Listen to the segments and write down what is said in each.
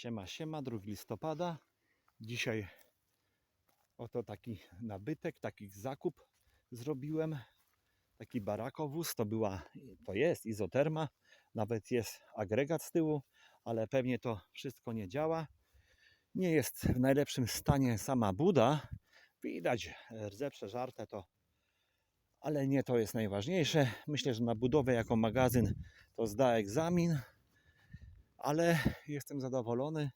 Siema, siema, 2 listopada. Dzisiaj oto taki nabytek, taki zakup zrobiłem. Taki barakowóz, to była, to jest izoterma, nawet jest agregat z tyłu, ale pewnie to wszystko nie działa. Nie jest w najlepszym stanie sama buda. Widać rdze przeżarte to, ale nie to jest najważniejsze. Myślę, że na budowę jako magazyn to zda egzamin ale jestem zadowolony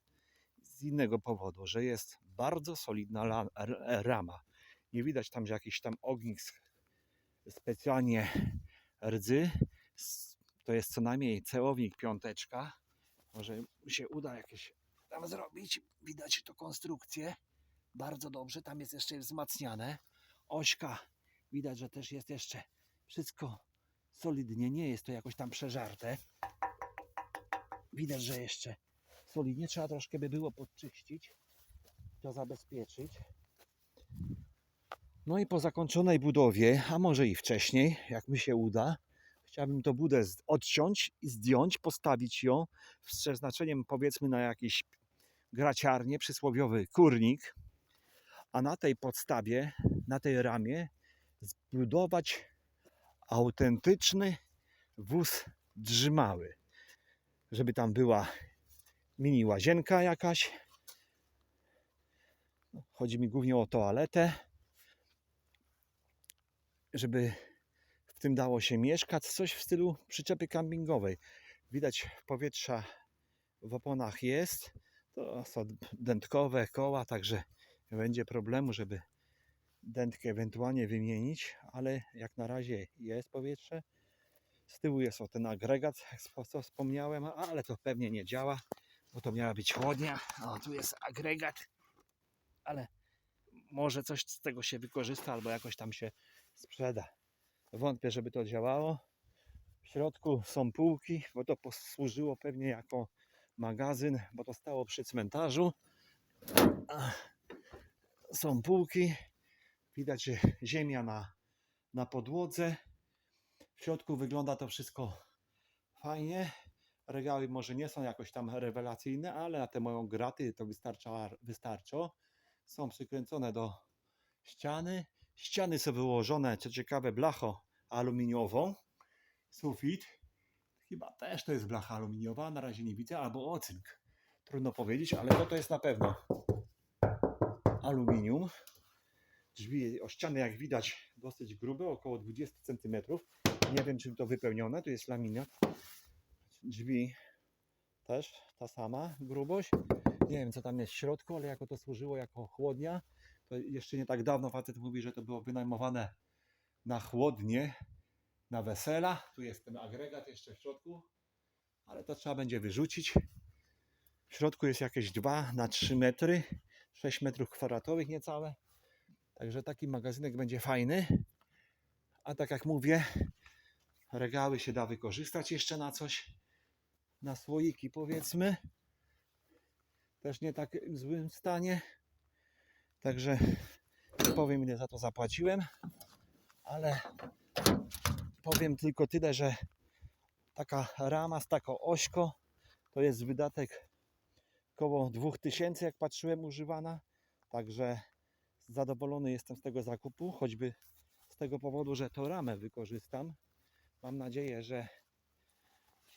z innego powodu, że jest bardzo solidna rama. Nie widać tam, jakiś tam ognisk specjalnie rdzy. To jest co najmniej cełownik piąteczka. Może się uda jakieś tam zrobić. Widać to konstrukcję. Bardzo dobrze. Tam jest jeszcze wzmacniane. Ośka. Widać, że też jest jeszcze wszystko solidnie. Nie jest to jakoś tam przeżarte. Widać, że jeszcze solidnie trzeba troszkę by było podczyścić, to zabezpieczyć. No i po zakończonej budowie, a może i wcześniej, jak mi się uda, chciałbym to budę odciąć i zdjąć, postawić ją z przeznaczeniem powiedzmy na jakiś graciarnię, przysłowiowy kurnik, a na tej podstawie, na tej ramie zbudować autentyczny wóz drzymały żeby tam była mini łazienka jakaś. No, Chodzi mi głównie o toaletę, żeby w tym dało się mieszkać, coś w stylu przyczepy campingowej. Widać powietrza w oponach jest, to są dętkowe koła, także nie będzie problemu, żeby dętkę ewentualnie wymienić, ale jak na razie jest powietrze. Z tyłu jest o ten agregat, co wspomniałem, ale to pewnie nie działa, bo to miała być chłodnia. O, tu jest agregat, ale może coś z tego się wykorzysta albo jakoś tam się sprzeda. Wątpię, żeby to działało. W środku są półki, bo to posłużyło pewnie jako magazyn, bo to stało przy cmentarzu. Są półki, widać ziemia na, na podłodze. W środku wygląda to wszystko fajnie. Regały może nie są jakoś tam rewelacyjne, ale na te moją graty to wystarcza, wystarczą. Są przykręcone do ściany. Ściany są wyłożone, co ciekawe, blachą aluminiową. Sufit. Chyba też to jest blacha aluminiowa, na razie nie widzę, albo ocynk. Trudno powiedzieć, ale to, to jest na pewno aluminium. Drzwi o ściany, jak widać, dosyć grube, około 20 cm. Nie wiem, czym to wypełnione. Tu jest laminat. Drzwi też ta sama grubość. Nie wiem, co tam jest w środku, ale jako to służyło jako chłodnia, to jeszcze nie tak dawno facet mówi, że to było wynajmowane na chłodnie, na wesela. Tu jest ten agregat jeszcze w środku, ale to trzeba będzie wyrzucić. W środku jest jakieś 2 na 3 metry, 6 metrów kwadratowych niecałe. Także taki magazynek będzie fajny. A tak jak mówię, regały się da wykorzystać jeszcze na coś. Na słoiki powiedzmy. Też nie tak w złym stanie. Także nie powiem ile za to zapłaciłem. Ale powiem tylko tyle, że taka rama z taką ośką to jest wydatek około 2000 jak patrzyłem używana. Także zadowolony jestem z tego zakupu, choćby z tego powodu, że to ramę wykorzystam. Mam nadzieję, że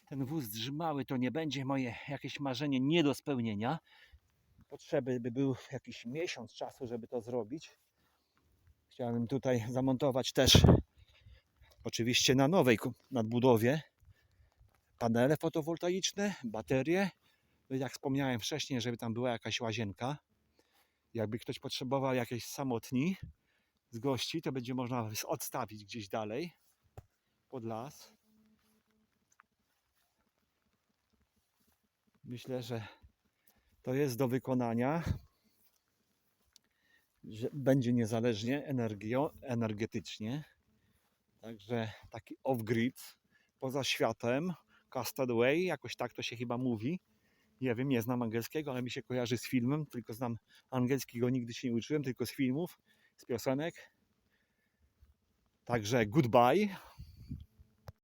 ten wóz drzymały to nie będzie moje jakieś marzenie nie do spełnienia. Potrzeby by był jakiś miesiąc czasu, żeby to zrobić. Chciałem tutaj zamontować też oczywiście na nowej nadbudowie panele fotowoltaiczne, baterie. Jak wspomniałem wcześniej, żeby tam była jakaś łazienka. Jakby ktoś potrzebował jakiejś samotni z gości, to będzie można odstawić gdzieś dalej pod las. Myślę, że to jest do wykonania. Że będzie niezależnie energio, energetycznie. Także taki off-grid, poza światem, Castaway, jakoś tak to się chyba mówi. Nie wiem, nie znam angielskiego, ale mi się kojarzy z filmem, tylko znam angielskiego, nigdy się nie uczyłem, tylko z filmów, z piosenek. Także goodbye.